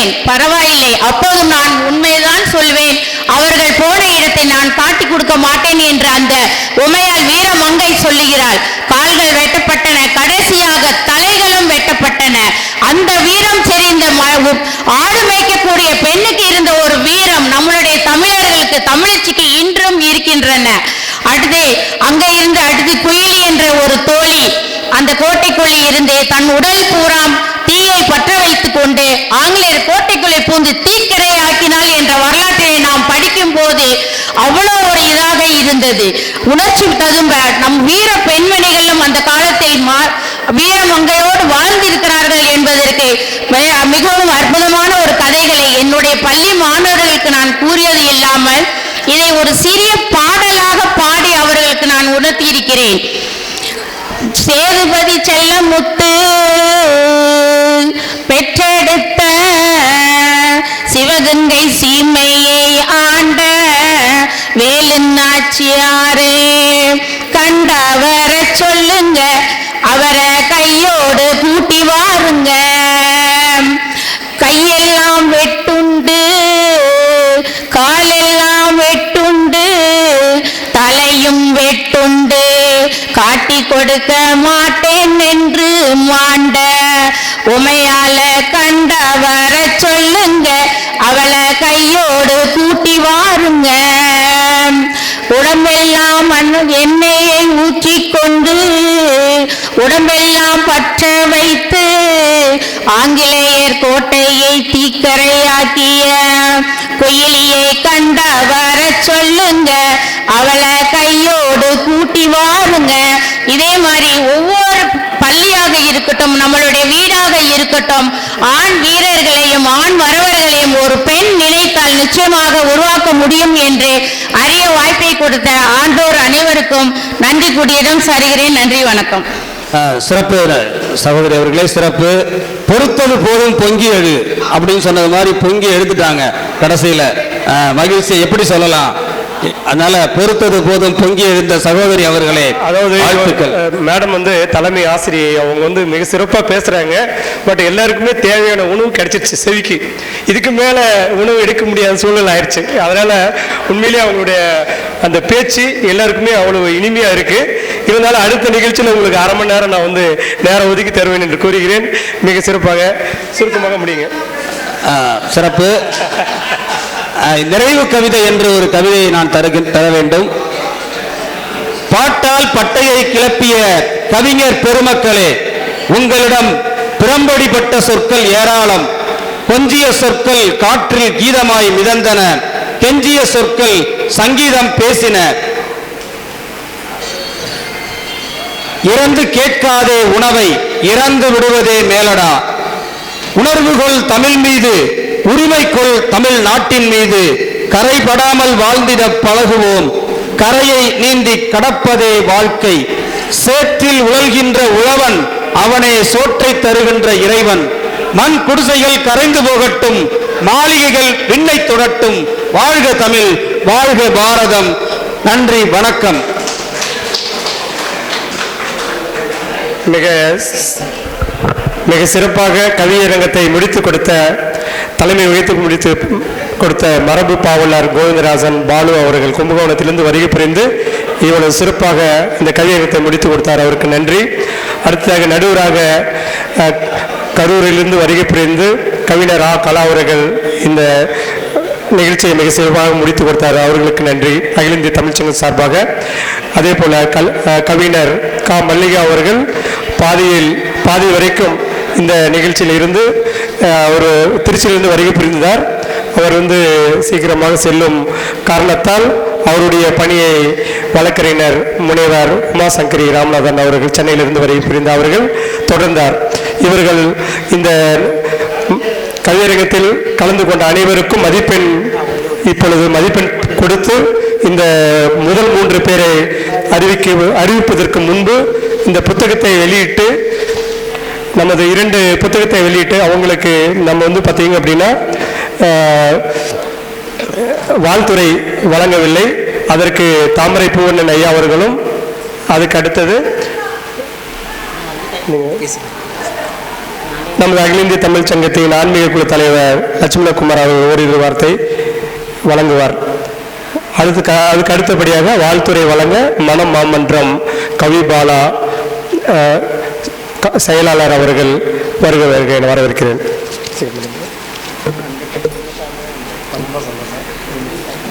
சொல்வேன். பரவாயில்லை. அப்போதும் நான் உண்மைதான் சொல்வேன். அவர்கள் போன இடத்தை நான் காட்டி கொடுக்க மாட்டேன் என்று அந்த உமையால் வீர மங்கை சொல்லுகிறாள். கால்கள் வெட்டப்பட்டன. கடைசியாக தலைகளும் வெட்டப்பட்டன. அந்த வீரம் செறிந்த ஆடு மேய்க்கக்கூடிய பெண்ணுக்கு இருந்த ஒரு வீரம் நம்மளுடைய தமிழர்களுக்கு தமிழச்சிக்கு இன்றும் இருக்கின்றன. அடுத்து அங்க இருந்து அடுத்து குயிலி என்ற ஒரு தோழி அந்த கோட்டைக்குள்ளே இருந்தே தன் உடல் பூராம் தீயை பற்ற வைத்துக் கொண்டு ஆங்கில கோட்டைக்குள்ளே தீக்கிரை ஆக்கினாள் என்ற வரலாற்றை நாம் படிக்கும் போது அவ்வளோ ஒரு இதாக இருந்தது. உணர்ச்சி ததும்ப நம் வீர பெண்மணிகளும் அந்த காலத்தில் வீரமங்கையோடு வாழ்ந்திருக்கிறார்கள் என்பதற்கு மிகவும் அற்புதமான ஒரு கதைகளை என்னுடைய பள்ளி மாணவர்களுக்கு நான் கூறியது இல்லாமல் இதை ஒரு சிறிய பாடலாக பாடி அவர்களுக்கு நான் உணர்த்தியிருக்கிறேன். சேதுபதி செல்லமுத்து பெற்றெடுத்த நாச்சியாரே கண்டவர சொல்லுங்க அவரை கையோடு கூட்டி வாருங்க. கையெல்லாம் வெட்டுண்டு காலெல்லாம் வெட்டுண்டு தலையும் வெட்டுண்டு காட்டி கொடுக்க மாட்டேன். கொண்டு உடம்பெல்லாம் பற்ற வைத்து ஆங்கிலேயர் கோட்டையை தீக்கரையாக்கிய குயிலியை கண்ட வர சொல்லுங்க அவளை கையோடு கூட்டி வாருங்க இதே மாதிரி ஒவ்வொரு பள்ளியாக இருக்கட்டும் நம்மளுடைய வீடாக இருக்கட்டும். ஆண் வீரர்களையும் ஆண் வரவர்களையும் ஒரு பெண் நினைத்தால் நிச்சயமாக உருவாக்க முடியும் என்று அரிய வாய்ப்பை கொடுத்த ஆண்டோர் அனைவருக்கும் நன்றி கூடியதும் சரிகிறேன். நன்றி வணக்கம். சிறப்பு சகோதரி அவர்களே சிறப்பு. பொறுத்தது போதும் பொங்கி எழு அப்படின்னு சொன்னது மாதிரி பொங்கி எடுத்துட்டாங்க கடைசியில். மகிழ்ச்சி எப்படி சொல்லலாம்? அதனால பொறுத்தது போதும் பொங்கி எழுந்த சகோதரி அவர்களே அதாவது மேடம் வந்து தலைமை ஆசிரியை அவங்க வந்து மிக சிறப்பாக பேசுறாங்க. பட் எல்லாருக்குமே தேவையான உணவு கிடைச்சிருச்சு செவிக்கு. இதுக்கு மேல உணவு எடுக்க முடியாத சூழ்நிலை ஆயிடுச்சு அதனால உண்மையிலேயே அவங்களுடைய அந்த பேச்சு எல்லாருக்குமே அவ்வளவு இனிமையா இருக்கு. இருந்தாலும் அடுத்த நிகழ்ச்சியில் உங்களுக்கு அரை மணி நேரம் நான் வந்து நேரம் ஒதுக்கி தருவேன் என்று கூறுகிறேன். மிக சிறப்பாக சுருக்கமாக முடியுங்க. சிறப்பு. நிறைவு கவிதை என்று ஒரு கவிதையை நான் தருக தர வேண்டும். பாட்டால் பட்டையை கிளப்பிய கவிஞர் பெருமக்களே உங்களிடம் புறம்படிப்பட்ட சொற்கள் ஏராளம். கொஞ்சிய சொற்கள் காற்றில் கீதமாய் மிதந்தன. கெஞ்சிய சொற்கள் சங்கீதம் பேசின. இறந்து கேட்காதே உணவை இறந்து விடுவதே மேலடா. உணர்வுகள் தமிழ் மீது உரிமை கொள் தமிழ் நாட்டின் மீது கரைபடாமல் வாழ்ந்திட பழகுவோம். கரையை நீந்தி கடப்பதே வாழ்க்கை. சேற்றில் உழல்கின்ற உழவன் அவனே சோற்றை தருகின்ற இறைவன். மண் குடிசைகள் கரைந்து போகட்டும். மாளிகைகள் விண்ணை தொடட்டும். வாழ்க தமிழ் வாழ்க பாரதம். நன்றி வணக்கம். மிக மிக சிறப்பாக கவியரங்கத்தை முடித்து கொடுத்த தலைமை வகித்து முடித்து கொடுத்த மரபு பாவலர் கோவிந்தராஜன் பாலு அவர்கள் கும்பகோணத்திலிருந்து வருகை புரிந்து இவ்வளவு சிறப்பாக இந்த கவியரங்கத்தை முடித்து கொடுத்தார். அவருக்கு நன்றி. அடுத்ததாக நடுவராக கரூரிலிருந்து வருகை புரிந்து கவிஞர் ஆ. கலா அவர்கள் இந்த நிகழ்ச்சியை மிக சிறப்பாக முடித்து கொடுத்தார். அவர்களுக்கு நன்றி. அகில இந்திய தமிழ்ச்சங்கம் சார்பாக. அதே போல கல் கவிஞர் கா. மல்லிகா அவர்கள் பாதியில் பாதி வரைக்கும் இந்த நிகழ்ச்சியில் இருந்து அவர் ஒரு திருச்சியிலிருந்து வருகை புரிந்தார் அவர் வந்து சீக்கிரமாக செல்லும் காரணத்தால் அவருடைய பணியை வழக்கறிஞர் முனைவர் உமாசங்கரி ராமநாதன் அவர்கள் சென்னையிலிருந்து வருகை புரிந்த அவர்கள் தொடர்ந்தார். இவர்கள் இந்த கவியரங்கத்தில் கலந்து கொண்ட அனைவருக்கும் மதிப்பெண் இப்பொழுது மதிப்பெண் கொடுத்து இந்த முதல் மூன்று பேரை அறிவிக்க அறிவிப்பதற்கு முன்பு இந்த புத்தகத்தை வெளியிட்டு நமது இரண்டு புத்தகத்தை வெளியிட்டு அவங்களுக்கு நம்ம வந்து பார்த்தீங்க அப்படின்னா வாழ்த்துறை வழங்கவில்லை. அதற்கு தாமரை பூவண்ணன் ஐயா அவர்களும் அதுக்கு அடுத்தது நமது அகில இந்திய தமிழ் சங்கத்தின் ஆன்மீக குழு தலைவர் லட்சுமணகுமார் அவர்கள் ஓரிரு வார்த்தை வழங்குவார். அதுக்கு அதுக்கு அடுத்தபடியாக வாழ்த்துறை வழங்க மனம் மாமன்றம் கவிபாலா செயலாளர் அவர்கள் வருக வருக வரவேற்கிறேன்.